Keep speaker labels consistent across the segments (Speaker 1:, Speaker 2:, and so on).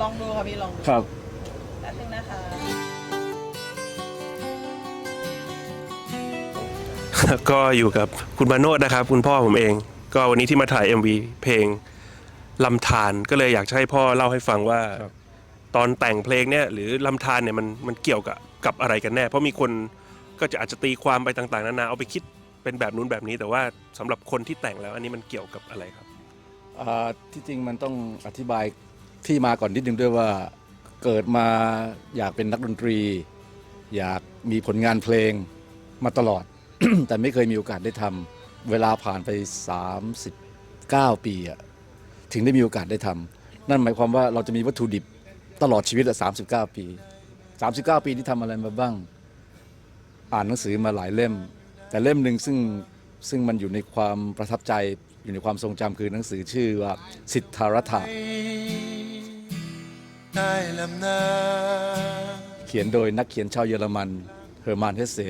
Speaker 1: ลองดูค่ะพี่ลองดู
Speaker 2: ครับ
Speaker 1: แป๊บนึงนะคะ
Speaker 3: ก็อยู่กับคุณมาโนดนะครับ คุณพ่อผมเอง ก็วันนี้ที่มาถ่าย MV เพลงลำธารก็เลยอยากจะให้พ่อเล่าให้ฟังว่า
Speaker 2: ครับ
Speaker 3: ตอนแต่งเพลงเนี่ยหรือลำธารเนี่ยมันมันเกี่ยวกับกับอะไรกันแน่ เพราะมีคนก็จะอาจจะตีความไปต่างๆนานาเอาไปคิดเป็นแบบนู้นแบบนี้ แต่ว่าสำหรับคนที่แต่งแล้วอันนี้มันเกี่ยวกับอะไรครับ
Speaker 2: อ่าที่จริงมันต้องอธิบาย ที่มาก่อนนิดนึงด้วยว่าเกิดมาอยากเป็นนักดนตรี อยากมีผลงานเพลงมาตลอด แต่ไม่เคยมีโอกาสได้ทำเวลาผ่านไป 39 ปีอะถึงได้มีโอกาสได้ทำนั่นหมายความว่าเราจะมีวัตถุดิบตลอดชีวิตอะ39 ปี 39 ปีที่ทำอะไรมาบ้าง อ่านหนังสือมาหลายเล่ม แต่เล่มหนึ่งซึ่งซึ่งมันอยู่ในความประทับใจอยู่ในความทรงจำคือหนังสือชื่อว่าสิทธารัฐะ เขียนโดยนักเขียนชาวเยอรมันเฮอร์มานเฮสเซ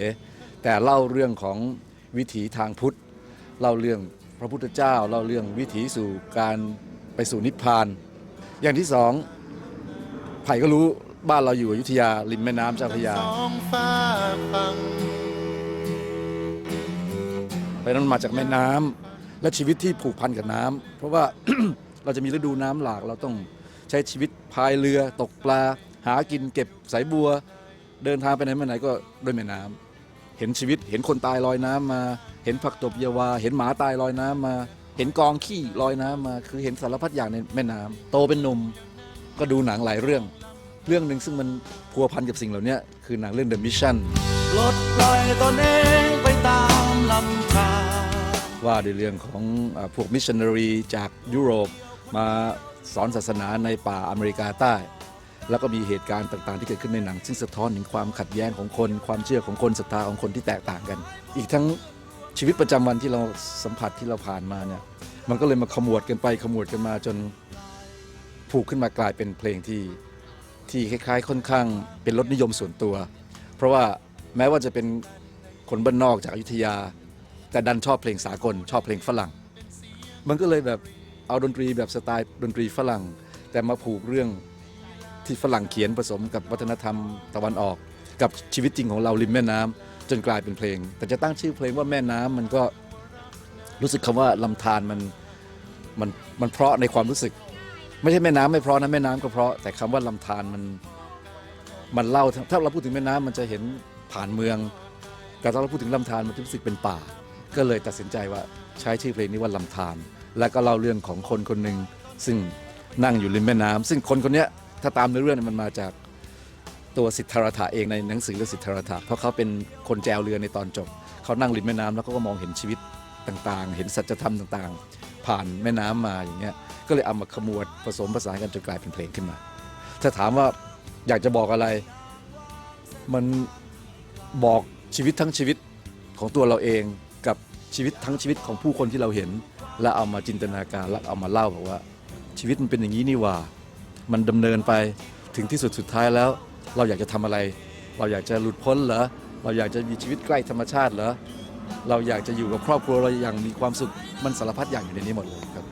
Speaker 2: แต่เล่าเรื่องของวิถีทางพุทธ เล่าเรื่องพระพุทธเจ้า เล่าเรื่องวิถีสู่การไปสู่นิพพาน อย่างที่สองไผ่ก็รู้บ้านเราอยู่อยุธยาริมแม่น้ำเจ้าพระยา
Speaker 4: สองฟ้าฟัง
Speaker 2: เพราะฉะนั้นมาจากแม่น้ำและชีวิตที่ผูกพันกับน้ำเพราะว่า เราจะมีฤดูน้ำหลากเราต้อง ใช้ชีวิตพายเรือตกปลา หากินเก็บสายบัว เดินทางไปไหนมาไหนก็ด้วยแม่น้ำเห็นชีวิตเห็นคนตายลอยน้ำมา เห็นผักตบเยาวา เห็นหมาตายลอยน้ำมา เห็นกองขี้ลอยน้ำมา คือเห็นสารพัดอย่างในแม่น้ำโตเป็นหนุ่มก็ดูหนังหลายเรื่อง เรื่องหนึ่งซึ่งมันพัวพันกับสิ่งเหล่านี้คือหนังเรื่อง The Mission
Speaker 4: ปลดปล่อยตนเองไปตามลำธาร
Speaker 2: ว่าในเรื่องของอาพวกมิชชันนารีจากยุโรปมา สอนศาสนาในป่าอเมริกาใต้ แล้วก็มีเหตุการณ์ต่างๆ ที่เกิดขึ้นในหนัง ซึ่งสะท้อนถึงความขัดแย้งของคน ความเชื่อของคนศรัทธาของคนที่แตกต่างกัน อีกทั้งชีวิตประจำวันที่เราสัมผัสที่เราผ่านมาเนี่ยมันก็เลยมาขมวดกันไปขมวดกันมาจนผูกขึ้นมากลายเป็นเพลงที่ที่คล้ายๆ ค่อนข้างเป็นรสนิยมส่วนตัว เพราะว่าแม้ว่าจะเป็นคนบ้านนอกจากอยุธยา แต่ดันชอบเพลงสากล ชอบเพลงฝรั่ง มันก็เลยแบบ เอาดนตรีแบบสไตล์ดนตรีฝรั่ง แต่มาผูกเรื่องที่ฝรั่งเขียนผสมกับวัฒนธรรมตะวันออก กับชีวิตจริงของเราริมแม่น้ำจนกลายเป็นเพลง แต่จะตั้งชื่อเพลงว่าแม่น้ำมันก็รู้สึกคำว่าลำธารมันมันมันเพราะในความรู้สึก ไม่ใช่แม่น้ำไม่เพราะนะแม่น้ำก็เพราะแต่คำว่าลำธารมันมันเล่าถ้าเราพูดถึงแม่น้ำมันจะเห็นผ่านเมือง แต่ถ้าเราพูดถึงลำธารมันจะรู้สึกเป็นป่า ก็เลยตัดสินใจว่าใช้ชื่อเพลงนี้ว่าลำธาร และก็เล่าเรื่องของคนคนหนึ่งซึ่งนั่งอยู่ริมแม่น้ำซึ่งคนคนนี้ถ้าตามเนื้อเรื่องมันมาจากตัวสิทธารัฐะเองในหนังสือเรื่องสิทธารัฐะเพราะเขาเป็นคนแจวเรือในตอนจบ เขานั่งริมแม่น้ำแล้วเขาก็มองเห็นชีวิตต่างๆ เห็นสัจธรรมต่างๆ ผ่านแม่น้ำมาอย่างเงี้ยก็เลยเอามาขมวดผสมผสานกันจนกลายเป็นเพลงขึ้นมา ถ้าถามว่าอยากจะบอกอะไร มันบอกชีวิตทั้งชีวิตของตัวเราเองกับชีวิตทั้งชีวิตของผู้คนที่เราเห็น แล้วเอามาจินตนาการแล้วเอามาเล่าบอกว่า ชีวิตมันเป็นอย่างนี้นี่ว่า มันดำเนินไปถึงที่สุดสุดท้ายแล้ว เราอยากจะทำอะไร เราอยากจะหลุดพ้นเหรอเราอยากจะมีชีวิตใกล้ธรรมชาติเหรอเราอยากจะอยู่กับครอบครัวเราอย่างมีความสุขมันสารพัดอย่างอยู่ในนี้หมดเลยครับ